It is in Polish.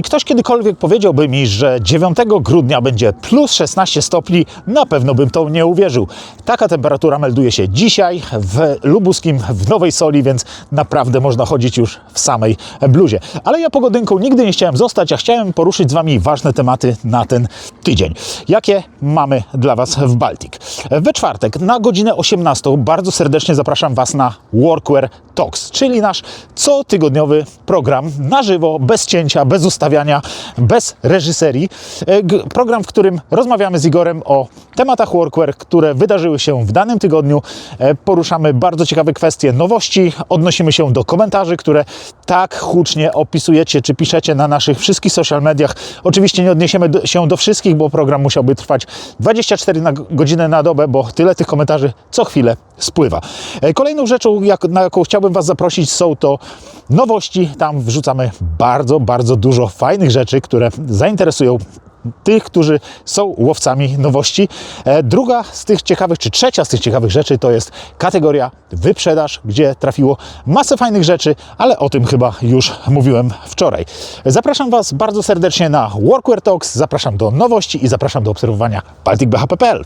I ktoś kiedykolwiek powiedziałby mi, że 9 grudnia będzie plus 16 stopni, na pewno bym to nie uwierzył. Taka temperatura melduje się dzisiaj w Lubuskim, w Nowej Soli, więc naprawdę można chodzić już w samej bluzie. Ale ja pogodynką nigdy nie chciałem zostać, a chciałem poruszyć z Wami ważne tematy na ten tydzień. Jakie mamy dla Was w Baltic? We czwartek na godzinę 18 bardzo serdecznie zapraszam Was na Workwear Talks, czyli nasz cotygodniowy program na żywo, bez cięcia, bez ustawiania, bez reżyserii. E, Program, w którym rozmawiamy z Igorem o tematach workwear, które wydarzyły się w danym tygodniu. E, Poruszamy bardzo ciekawe kwestie nowości, odnosimy się do komentarzy, które tak hucznie opisujecie czy piszecie na naszych wszystkich social mediach. Oczywiście nie odniesiemy się do wszystkich, bo program musiałby trwać 24 na, godziny na dobę, bo tyle tych komentarzy co chwilę spływa. E, Kolejną rzeczą, na jaką chciałbym Was zaprosić, są to nowości. Tam wrzucamy bardzo, bardzo dużo fajnych rzeczy, które zainteresują tych, którzy są łowcami nowości. E, Druga z tych ciekawych, czy trzecia z tych ciekawych rzeczy to jest kategoria wyprzedaż, gdzie trafiło masę fajnych rzeczy, ale o tym chyba już mówiłem wczoraj. Zapraszam Was bardzo serdecznie na Workwear Talks, zapraszam do nowości i zapraszam do obserwowania balticbhp.pl.